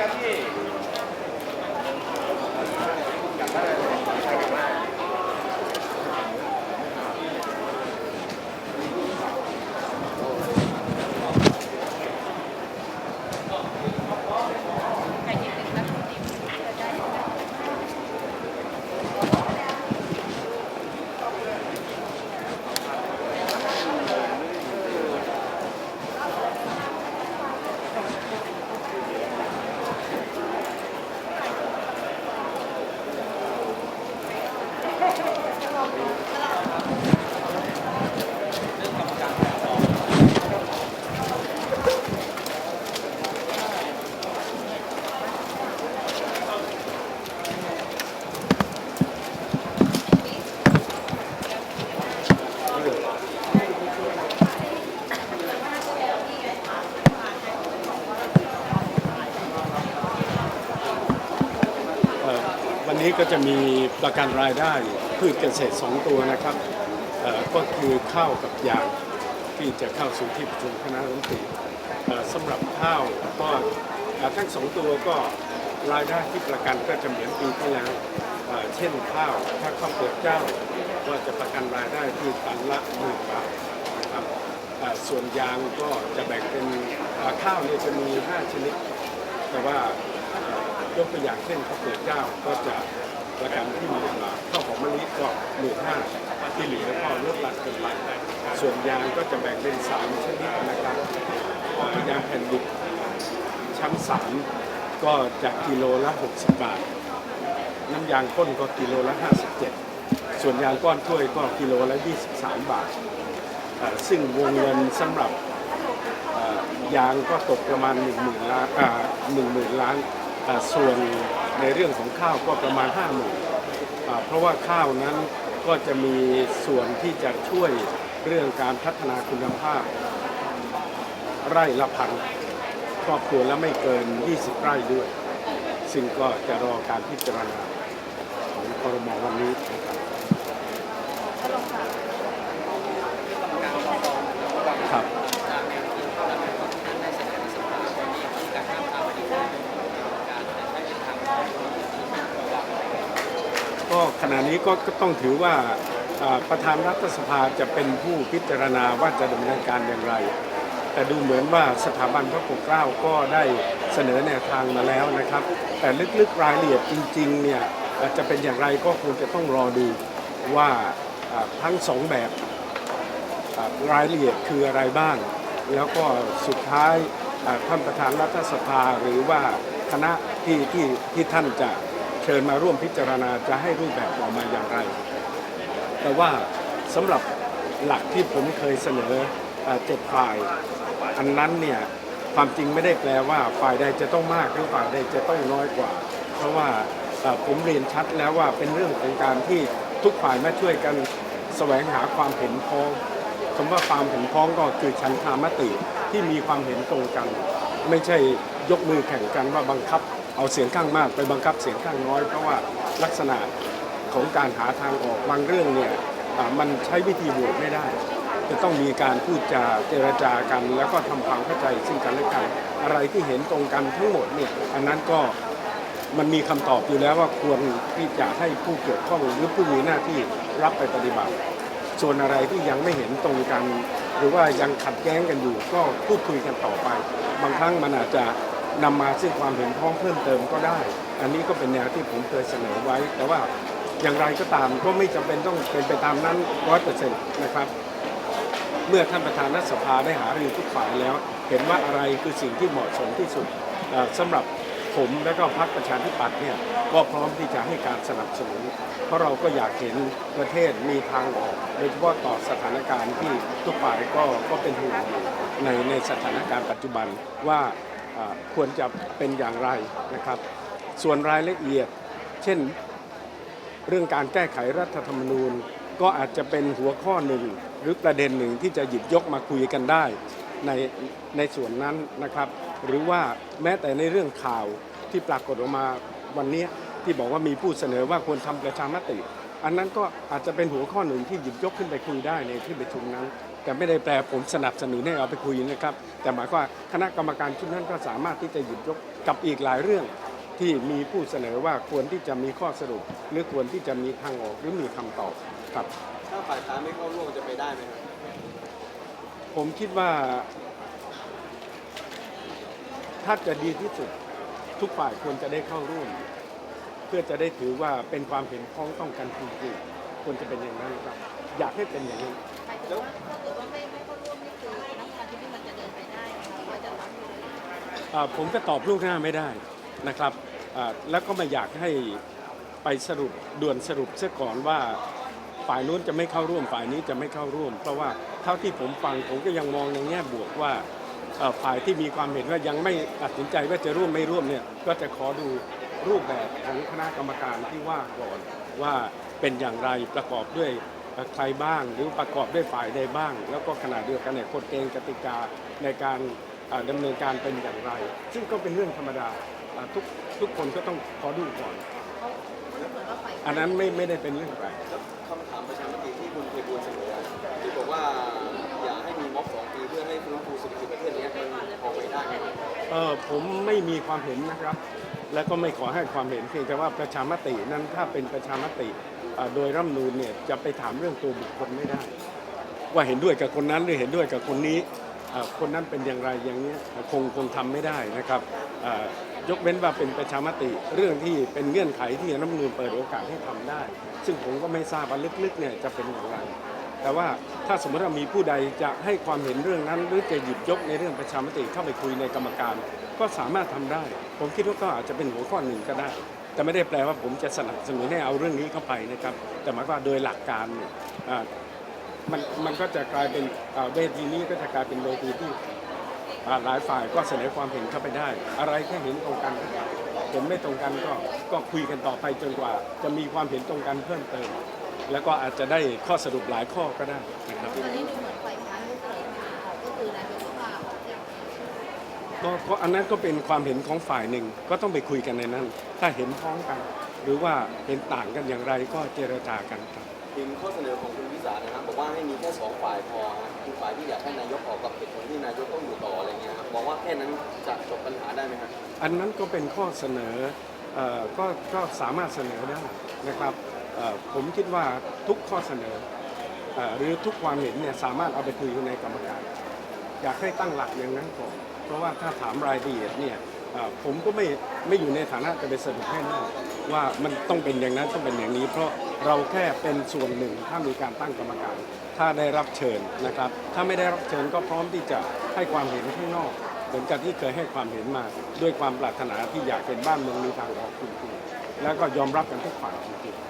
ครับพี่กลับบ้านเลยกลับบ้าน เอ่อวั นี้ก็จะมีประกันรายได้พืชเกษตร 2 ตัวนะครับก็คือข้าวกับยางที่จะเข้าสู่ที่ประชุมคณะรัฐมนตรีสำหรับข้าวก็ทั้งสองตัวก็รายได้ที่ประกันก็จะเหมือนปีที่แล้วเช่นข้าวถ้าข้าวเปลือกเจ้าก็จะประกันรายได้ที่ตันละหมื่นบาทนะครับส่วนยางก็จะแบ่งเป็นข้าวเนี่ยจะมี 5 ชนิด แต่ว่า กตัวอย่างเช่นข้าวเปลือกเจ้าก็จะประกันที่มื่นบาข้าวหอมมะลิก็หมื่นห้าที่เหลือก็ลดหลั่นกันไปส่วนยางก็จะแบ่งเป็นสามชนิดนะครับยางแผ่นดิบชั้นสามก็จากกิโลละ 60 บาท น้ำยางก้นก็กิโลละ 57 ส่วนยางก้อนถ้วยก็กิโลละ 23 บาท ซึ่งวงเงินสำหรับยางก็ตกประมาณ 1 0,000ล้านอ่า10,000ล้าน ส่วนในเรื่องของข้าวก็ประมาณ50,000อ่าเพราะว่าข้าวนั้นก็จะมีส่วนที่จะช่วยเรื่องการพัฒนาคุณภาพ ไร่ละพันครอบครัวละไม่เกิน 20 ไร่ด้วย ซึ่งก็จะรอการพิจารณาของครมวันนี้นะครับครับ ก็ขณะนี้ก็ต้องถือว่าประธานรัฐสภาจะเป็นผู้พิจารณาว่าจะดำเนินการอย่างไร แต่ดูเหมือนว่าสถาบันพระปกเกล้าก็ได้เสนอแนวทางมาแล้วนะครับ แต่ลึกๆรายละเอียดจริงๆเนี่ยจะเป็นอย่างไรก็คงจะต้องรอดูว่าทั้งสองแบบรายละเอียดคืออะไรบ้าง แล้วก็สุดท้ายท่านประธานรัฐสภาหรือว่าคณะที่ที่ที่ท่านจะ ชิญมาร่วมพิจารณาจะให้รูปแบบออกมาอย่างไร แต่ว่าสำหรับหลักที่ผมเคยเสนอเจ็ดฝ่าย อันนั้นเนี่ยความจริงไม่ได้แปลว่าฝ่ายใดจะต้องมากหรือฝ่ายใดจะต้องน้อยกว่า เพราะว่าผมเรียนชัดแล้วว่าเป็นเรื่องของการที่ทุกฝ่ายมาช่วยกันแสวงหาความเห็นพ้องคำว่าความเห็นพ้องก็คือชันธามติที่มีความเห็นตรงกัน ไม่ใช่ยกมือแข่งกันว่าบังคับ เอาเสียงข้างมากไปบังคับเสียงข้างน้อย เพราะว่าลักษณะของการหาทางออกบางเรื่องเนี่ยมันใช้วิธีโหวตไม่ได้ จะต้องมีการพูดจาเจรจากัน แล้วก็ทำความเข้าใจซึ่งกันและกัน อะไรที่เห็นตรงกันทั้งหมดเนี่ยอันนั้นก็มันมีคำตอบอยู่แล้วว่าควรที่จะให้ผู้เกี่ยวข้องหรือผู้มีหน้าที่รับไปปฏิบัติ ส่วนอะไรที่ยังไม่เห็นตรงกัน หรือว่ายังขัดแย้งกันอยู่ก็พูดคุยกันต่อไป บางครั้งมันอาจจะ นำมาซึ่งความเห็นพ้องเพิ่มเติมก็ได้ อันนี้ก็เป็นแนวที่ผมเคยเสนอไว้ แต่ว่าอย่างไรก็ตามก็ไม่จำเป็นต้องเป็นไปตามนั้นร้อยเปอร์เซ็นต์นะครับ เมื่อท่านประธานรัฐสภาได้หารือทุกฝ่ายแล้ว เห็นว่าอะไรคือสิ่งที่เหมาะสมที่สุดเอ่อสำหรับผมและก็พรรคประชาธิปัตย์เนี่ยก็พร้อมที่จะให้การสนับสนุน เพราะเราก็อยากเห็นประเทศมีทางออกโดยเฉพาะต่อสถานการณ์ที่ทุกฝ่ายก็ก็เป็นห่วงในในสถานการณ์ปัจจุบันว่า ควรจะเป็นอย่างไรนะครับ ส่วนรายละเอียด เช่นเรื่องการแก้ไขรัฐธรรมนูญ ก็อาจจะเป็นหัวข้อหนึ่ง หรือประเด็นหนึ่งที่จะหยิบยกมาคุยกันได้ในในส่วนนั้นนะครับ หรือว่าแม้แต่ในเรื่องข่าวที่ปรากฏออกมาวันนี้ที่บอกว่ามีผู้เสนอว่าควรทำประชามติ อันนั้นก็อาจจะเป็นหัวข้อหนึ่งที่หยิบยกขึ้นไปคุยได้ในที่ประชุมนั้น แต่แต่ไม่ได้แปลผมสนับสนุนให้เอาไปคุยนะครับ แต่หมายความว่าคณะกรรมการชุดนั้นก็สามารถที่จะหยิบยกกับอีกหลายเรื่อง ที่มีผู้เสนอว่าควรที่จะมีข้อสรุป หรือควรที่จะมีทางออกหรือมีคำตอบครับ ถ้าฝ่ายค้านไม่เข้าร่วมจะไปได้ไหมครับผมคิดว่าถ้าจะดีที่สุดทุกฝ่ายควรจะได้เข้าร่วม เพื่อจะได้ถือว่าเป็นความเห็นพ้องต้องกันจริงๆควรจะเป็นอย่างนั้นครับ อยากให้เป็นอย่างนั้น หมายถึงว่าถ้าเกิดว่าไม่ไม่เข้าร่วมนี่คือนักการที่นี่มันจะเดินไปได้ไหมคะว่าจะรับอยู่เลยอ่าผมก็ตอบลูกหน้าไม่ได้นะครับอ่าแล้วก็ไม่อยากให้ไปสรุปด่วนสรุปเสียก่อนว่าฝ่ายนู้นจะไม่เข้าร่วมฝ่ายนี้จะไม่เข้าร่วม เพราะว่าเท่าที่ผมฟังผมก็ยังมองในแง่บวกว่าเอ่อฝ่ายที่มีความเห็นว่ายังไม่ตัดสินใจว่าจะร่วมไม่ร่วมเนี่ยก็จะขอดู รูปแบบของคณะกรรมการที่ว่าก่อนว่าเป็นอย่างไรประกอบด้วยใครบ้างหรือประกอบด้วยฝ่ายใดบ้าง แล้วก็ขณะเดียวกันเนี่ยกฎเกณฑ์กติกาในการอ่าดำเนินการเป็นอย่างไร ซึ่งก็เป็นเรื่องธรรมดาทุกทุกคนก็ต้องขอดูก่อน อันนั้นไม่ไม่ได้เป็นเรื่องแปลกคำถามประชามติที่คุณเคยบูลเสนอที่บอกว่าอย่าให้ ม็อบสองปีเพื่อให้ฟื้นฟูเศรษฐกิจประเทศนี้มันพอไปได้ไหมครับเออผมไม่มีความเห็นนะครับ และก็ไม่ขอให้ความเห็นเพียงแต่ว่าประชามตินั้นถ้าเป็นประชามติอ่าโดยรัฐธรรมนูญเนี่ยจะไปถามเรื่องตัวบุคคลไม่ได้ ว่าเห็นด้วยกับคนนั้นหรือเห็นด้วยกับคนนี้อ่าคนนั้นเป็นอย่างไรอย่างเนี้ยคงคงทำไม่ได้นะครับอ่ายกเว้นว่าเป็นประชามติเรื่องที่เป็นเงื่อนไขที่รัฐธรรมนูญเปิดโอกาสให้ทำได้ ซึ่งผมก็ไม่ทราบว่าลึกๆเนี่ยจะเป็นอย่างไร แต่ว่าถ้าสมมติว่ามีผู้ใดจะให้ความเห็นเรื่องนั้น หรือจะหยิบยกในเรื่องประชามติเข้าไปคุยในกรรมการ ก็สามารถทำได้ ผมคิดว่าก็อาจจะเป็นหัวข้อหนึ่งก็ได้ แต่ไม่ได้แปลว่าผมจะสนับสนุนให้เอาเรื่องนี้เข้าไปนะครับ แต่หมายความว่าโดยหลักการเนี่ยมันมันก็จะกลายเป็นเวทีนี้ก็จะกลายเป็นเวทีที่หลายฝ่ายก็เสนอความเห็นเข้าไปได้ อะไรแค่เห็นตรงกันเห็นไม่ตรงกันก็ก็คุยกันต่อไปจนกว่า จะมีความเห็นตรงกันเพิ่มเติม แล้วก็อาจจะได้ข้อสรุปหลายข้อก็ได้นะครับตอนนี้ดูเหมือนฝ่ายค้านไม่เคยทางออกก็คือนายกก็ลาออกจากก็ก็อันนั้นก็เป็นความเห็นของฝ่ายหนึ่งก็ต้องไปคุยกันในนั้น ถ้าเห็นพ้องกัน หรือว่าเห็นต่างกันอย่างไรก็เจรจากันครับ ถึงข้อเสนอของคุณวิสารนะครับบอกว่าให้มีแค่สองฝ่ายพอนะคือฝ่ายที่อยากให้นายกออกกับเหตุผลที่นายกต้องอยู่ต่ออะไรเงี้ยครับมองว่าแค่นั้นจะจบปัญหาได้ไหมครับอันนั้นก็เป็นข้อเสนอเอ่อก็ก็สามารถเสนอได้นะครับเอ่อ ผมคิดว่าทุกข้อเสนออหรือทุกความเห็นเนี่ยสามารถเอาไปคุยในกรรมการ อยากให้ตั้งหลักอย่างนั้นก่อนเพราะว่าถ้าถามรายละเอียดเนี่ยผมก็ไม่ไม่อยู่ในฐานะจะไปสรุปให้ได้ว่ามันต้องเป็นอย่างนั้นต้องเป็นอย่างนี้ เพราะเราแค่เป็นส่วนหนึ่งถ้ามีการตั้งกรรมการ ถ้าได้รับเชิญนะครับ ถ้าไม่ได้รับเชิญก็พร้อมที่จะให้ความเห็นข้างนอกเหมือนกับที่เคยให้ความเห็นมาด้วยความปรารถนาที่อยากเห็นบ้านเมืองมีทางออกจริงๆแล้วก็ยอมรับกันทุกฝ่ายจริงๆครับข